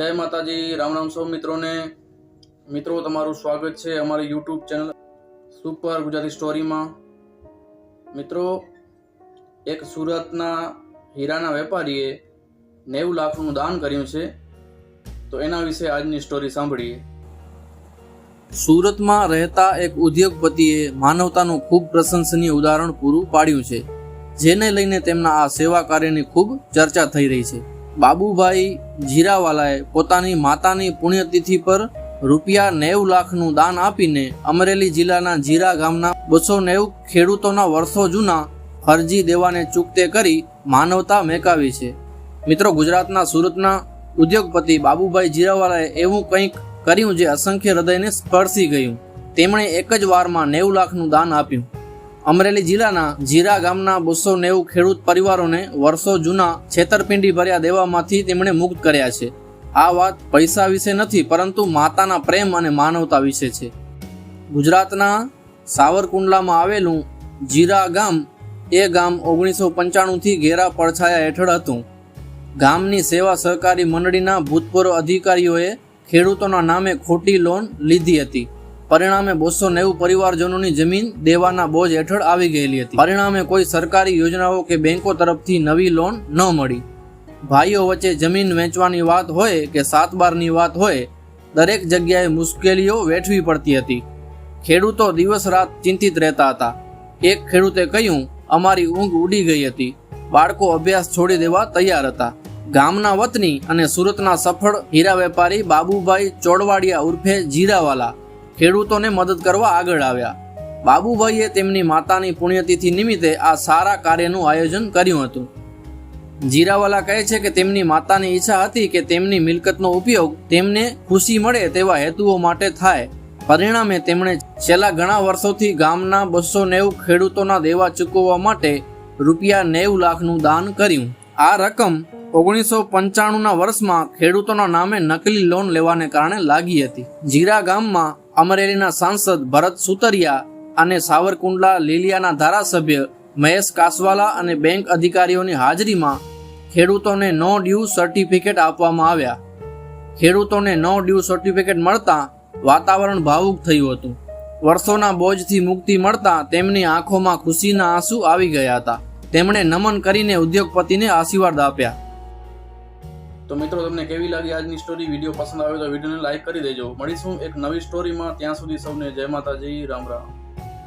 જય માતાજી, રામ રામ સૌ મિત્રોને. મિત્રો, તમારું સ્વાગત છે અમારી યુટ્યુબ ચેનલ સુપર ગુજરાતી સ્ટોરીમાં. મિત્રો, એક સુરતના હીરાના વેપારીએ નેવું લાખનું દાન કર્યું છે. તો એના વિશે આજની સ્ટોરી સાંભળીએ. સુરતમાં રહેતા એક ઉદ્યોગપતિએ માનવતાનું ખૂબ પ્રશંસનીય ઉદાહરણ પૂરું પાડ્યું છે, જેને લઈને તેમના આ સેવા કાર્યની ખૂબ ચર્ચા થઈ રહી છે. બાબુભાઈ જીરાવાલાએ પોતાની માતાની પુણ્યતિથિ પર રૂપિયા નેવું લાખનું દાન આપીને અમરેલી જિલ્લાના જીરા ગામના બસો નેવું ખેડૂતોના વર્ષો જૂના અરજી દેવાને ચૂકતે કરી માનવતા મેકાવી છે. મિત્રો, ગુજરાતના સુરતના ઉદ્યોગપતિ બાબુભાઈ જીરાવાલાએ એવું કંઈક કર્યું જે અસંખ્ય હૃદયને સ્પર્શી ગયું. તેમણે એક જ વારમાં નેવું લાખનું દાન આપ્યું. અમરેલી જિલ્લાના જીરા ગામના બસો નેવું ખેડૂત પરિવારોને વર્ષો જૂના છેતરપિંડી ભર્યા દેવામાંથી તેમણે મુક્ત કર્યા છે. આ વાત પૈસા વિશે નથી, પરંતુ માતાના પ્રેમ અને માનવતા વિશે છે. ગુજરાતના સાવરકુંડલામાં આવેલું જીરા ગામ એ ગામ ઓગણીસો પંચાણુંથી ઘેરા પડછાયા હેઠળ હતું. ગામની સેવા સહકારી મંડળીના ભૂતપૂર્વ અધિકારીઓએ ખેડૂતોના નામે ખોટી લોન લીધી હતી. પરિણામે બસો નેવું પરિવારજનોની જમીન દેવાના બોજ હેઠળ આવી ગયેલી હતી. પરિણામે કોઈ સરકારી યોજનાઓ કે બેંકો તરફથી નવી લોન ન મળી. ભાઈઓ વચ્ચે જમીન વેચવાની વાત હોય કે સાત બારની વાત હોય, દરેક જગ્યાએ મુશ્કેલીઓ વેઠવી પડતી હતી. ખેડૂતો દિવસ રાત ચિંતિત રહેતા હતા. એક ખેડૂતે કહ્યું, અમારી ઊંઘ ઉડી ગઈ હતી. બાળકો અભ્યાસ છોડી દેવા તૈયાર હતા. ગામના વતની અને સુરતના સફળ હીરા વેપારી બાબુભાઈ ચોડવાડિયા ઉર્ફે જીરાવાલા. ખેડૂતોને મદદ કરવા આગળ આવ્યા. બાબુભાઈએ તેમની માતાની પુણ્યતિથિ નિમિત્તે આ સારા કાર્યનું આયોજન કર્યું હતું. જીરાવાલા કહે છે કે તેમની માતાની ઈચ્છા હતી કે તેમની મિલકતનો ઉપયોગ તેમને ખુશી મળે તેવા હેતુઓ માટે થાય. પરિણામે તેમણે છેલ્લા ઘણા વર્ષોથી ગામના બસો નેવું ખેડૂતોના દેવા ચૂકવવા માટે રૂપિયા નેવું લાખનું દાન કર્યું. આ રકમ ઓગણીસો પંચાણુંના વર્ષમાં ખેડૂતોના નામે નકલી લોન લેવાને કારણે લાગી હતી. જીરા ગામમાં અમરેલીના સાંસદ ભરત સુતરિયા અને સાવરકુંડલા લીલિયાના ધારાસભ્ય મહેશ કાસવાલા અને બેંક અધિકારીઓની હાજરીમાં ખેડૂતોને નો ડ્યુ સર્ટિફિકેટ આપવામાં આવ્યા. ખેડૂતોને નો ડ્યુ સર્ટિફિકેટ મળતા વાતાવરણ ભાવુક થયું હતું. વર્ષોના બોજથી મુક્તિ મળતા તેમની આંખોમાં ખુશીના આંસુ આવી ગયા હતા. તેમણે નમન કરીને ઉદ્યોગપતિને આશીર્વાદ આપ્યા. તો મિત્રો, તમને કેવી લાગી આજની સ્ટોરી વીડિયો પસંદ આવે તો વિડીયોને લાઈક કરી દેજો. મળીશું એક નવી સ્ટોરીમાં ત્યાં સુધી સૌને જય માતાજી. રામ રામ.